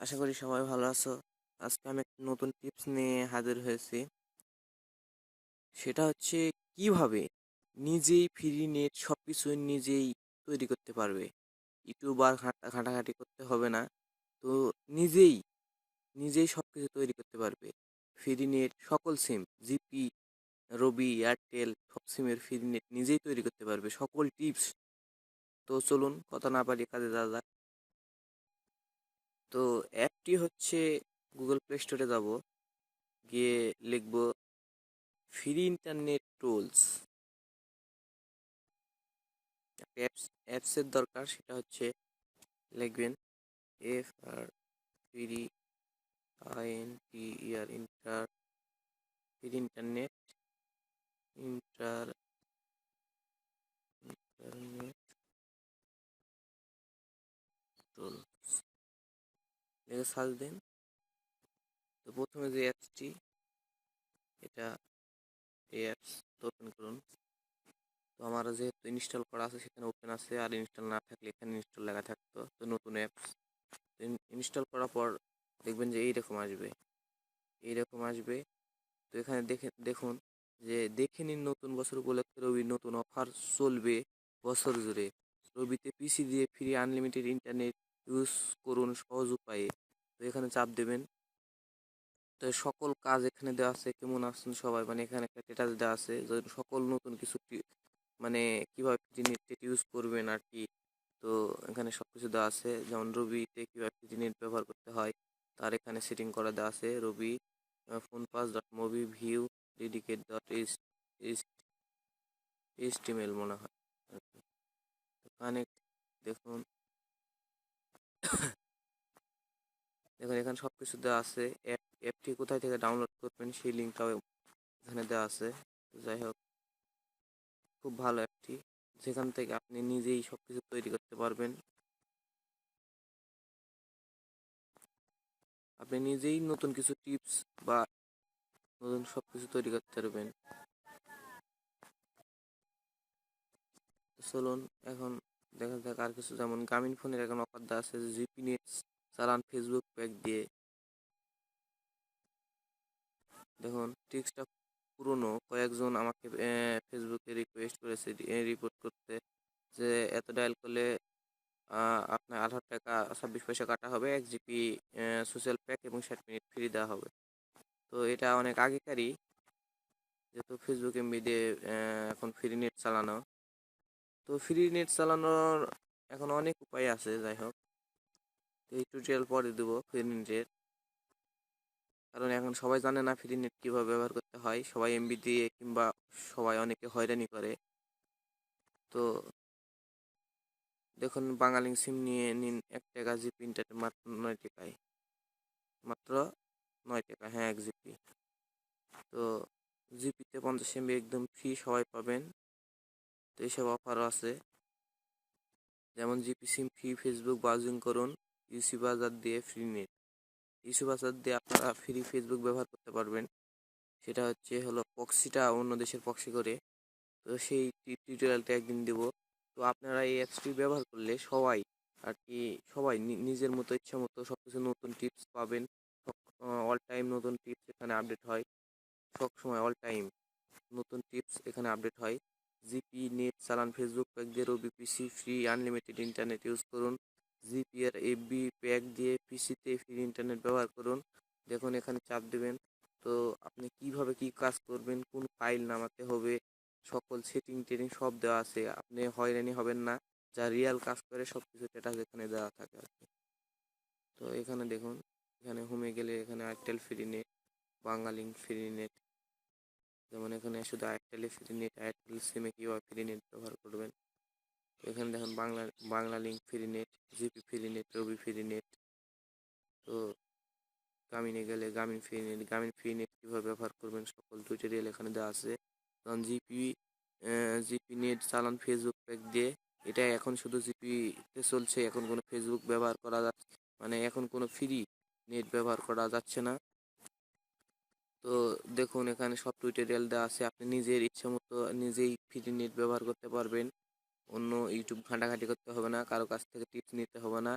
আশা করি সবাই ভালো আছো। আজকে আমি একটা নতুন টিপস নিয়ে হাজির হয়েছি। সেটা হচ্ছে কীভাবে নিজেই ফ্রি নেট সব কিছু নিজেই তৈরি করতে পারবে। ইউটিউব আর ঘাঁটা ঘাঁটাঘাঁটি করতে হবে না। তো নিজেই নিজেই সব কিছু তৈরি করতে পারবে। ফ্রি নেট সকল সিম, জিপি, রবি, এয়ারটেল, সব সিমের ফ্রি নেট নিজেই তৈরি করতে পারবে সকল টিপস। তো চলুন, কথা না পারি কাজে যাওয়া যাক। তো অ্যাপটি হচ্ছে গুগল প্লে স্টোরে যাব। গিয়ে লিখব ফ্রি ইন্টারনেট টুলস অ্যাপস অ্যাপসের দরকার সেটা হচ্ছে লিখবেন F R free I N T year inter free internet inter internet tools লিখে সার্চ দিন। তো প্রথমে যে অ্যাপসটি এটা এই অ্যাপস ওপেন করুন। তো আমার যেহেতু ইনস্টল করা আছে, সেখানে ওপেন আছে। আর ইনস্টল না থাকলে এখানে ইনস্টল লেখা থাকতো। তো নতুন অ্যাপস ইনস্টল করার পর দেখবেন যে এইরকম আসবে। এইরকম আসবে। তো এখানে দেখে, দেখুন যে দেখে নিন নতুন বছর উপলক্ষে রবি নতুন অফার চলবে বছর জুড়ে। রবিতে পিসি দিয়ে ফ্রি আনলিমিটেড ইন্টারনেট ইউজ করুন, সহজ উপায়ে। তো এখানে চাপ দেবেন। তো সকল কাজ এখানে দেওয়া আছে। কেমন আছেন সবাই? মানে এখানে একটা স্ট্যাটাস দেওয়া আছে সকল নতুন কিছু মানে কীভাবে নেট ইউজ করবেন আর কি। তো এখানে সব কিছু দেওয়া আছে। যেমন রবিতে কীভাবে নেট ব্যবহার করতে হয়, তার এখানে সেটিং করা দেওয়া আছে। Robi phone pass dot movie view dedicate dot H HTML মনে হয়। কানেক্ট দেখুন। দেখুন এখানে সব কিছু দেওয়া আছে অ্যাপ অ্যাপটি কোথায় থেকে ডাউনলোড করবেন সেই লিঙ্কটাও এখানে দেওয়া আছে। যাই হোক, খুব ভালো অ্যাপটি যেখান থেকে আপনি নিজেই সব কিছু তৈরি করতে পারবেন। আপনি নিজেই নতুন কিছু টিপস বা নতুন সব কিছু তৈরি করতে পারবেন। চলুন, এখন দেখা যাক আর কিছু। যেমন গ্রামীণ ফোনের এখন অফার দেওয়া আছে জিপি নেট চালান ফেসবুক প্যাক দিয়ে। দেখুন টিক্সটা পুরনো, কয়েকজন আমাকে ফেসবুকে রিকোয়েস্ট করেছে রিপোর্ট করতে যে এত ডায়াল করলে আপনার আঠারো টাকা, ছাব্বিশ পয়সা কাটা হবে, এক জিবি সোশ্যাল প্যাক এবং ষাট মিনিট ফ্রি দেওয়া হবে। তো এটা অনেক আগেকারই, যেহেতু ফেসবুক এমবি দিয়ে এখন ফ্রি নেট চালানো। তো ফ্রি নেট চালানোর এখন অনেক উপায় আছে, যাই হোক। এই টিউটোরিয়াল পরে দেবো ফ্রি নেটের কারণ এখন সবাই জানে না ফ্রি নেট কীভাবে ব্যবহার করতে হয়। সবাই এমবি দিয়ে কিংবা সবাই অনেকে হয়রানি করে। তো দেখুন, বাঙালি সিম নিয়ে নিন এক টাকা জিপি ইন্টারনেট মাত্র নয় টাকায়। মাত্র নয় টাকা হ্যাঁ এক জিপি তো জিপিতে পঞ্চাশ এমবি একদম ফ্রি সবাই পাবেন। তো এইসব অফারও আছে। যেমন GP SIM free Facebook browsing করুন। ইউসি বাজার দিয়ে ফ্রি নেট ইউসি বাজার দিয়ে আপনারা ফ্রি ফেসবুক ব্যবহার করতে পারবেন। সেটা হচ্ছে হলো পক্সিটা অন্য দেশের পক্সি করে। তো সেই টিউটোরিয়ালটা একদিন দেব। তো আপনারা এই অ্যাপসটি ব্যবহার করলে সবাই আর কি সবাই নিজের মতো ইচ্ছা মতো সব কিছু নতুন টিপস পাবেন। অল টাইম নতুন টিপস এখানে আপডেট হয়। সব সময় অল টাইম নতুন টিপস এখানে আপডেট হয়। জিপি নেট চালান ফেসবুক প্যাক দিয়ে Robi PC free unlimited internet use করুন। জিপি আর এফবি, প্যাক দিয়ে পিসিতে ফ্রি ইন্টারনেট ব্যবহার করুন। দেখুন, এখানে চাপ দেবেন। তো আপনি কীভাবে কি কাজ করবেন, কোন ফাইল নামাতে হবে, সকল সেটিং টেটিং সব দেওয়া আছে। আপনি হয়রানি হবেন না, যা রিয়েল কাজ করে সব কিছু স্ট্যাটাস এখানে দেওয়া থাকে আর কি। তো এখানে দেখুন, এখানে হোমে গেলে এখানে এয়ারটেল ফ্রি নেট বাঙালিং ফ্রি নেট যেমন এখানে শুধু এয়ারটেলে ফ্রি নেট এয়ারটেল সিমে কীভাবে ফ্রি নেট ব্যবহার করবেন। এখানে দেখুন Bangla Banglalink free net GP free net Robi free net তো গ্রামীণে গেলে Grameen free net Grameen free net কীভাবে ব্যবহার করবেন সকল টিউটোরিয়াল এখানে দেওয়া আছে। কারণ জিপি জিপি নেট চালান ফেসবুক প্যাক দিয়ে, এটা এখন শুধু জিপিতে চলছে, এখন কোনো ফেসবুক ব্যবহার করা যাচ্ছে মানে এখন কোনো ফ্রি নেট ব্যবহার করা যাচ্ছে না। তো দেখুন এখানে সব টিউটোরিয়াল দেওয়া আছে, আপনি নিজের ইচ্ছা মতো নিজেই ফ্রি নেট ব্যবহার করতে পারবেন। অন্য ইউটিউব ঘাঁটাঘাঁটি করতে হবে না কারও কাছ থেকে টিপস নিতে হবে না।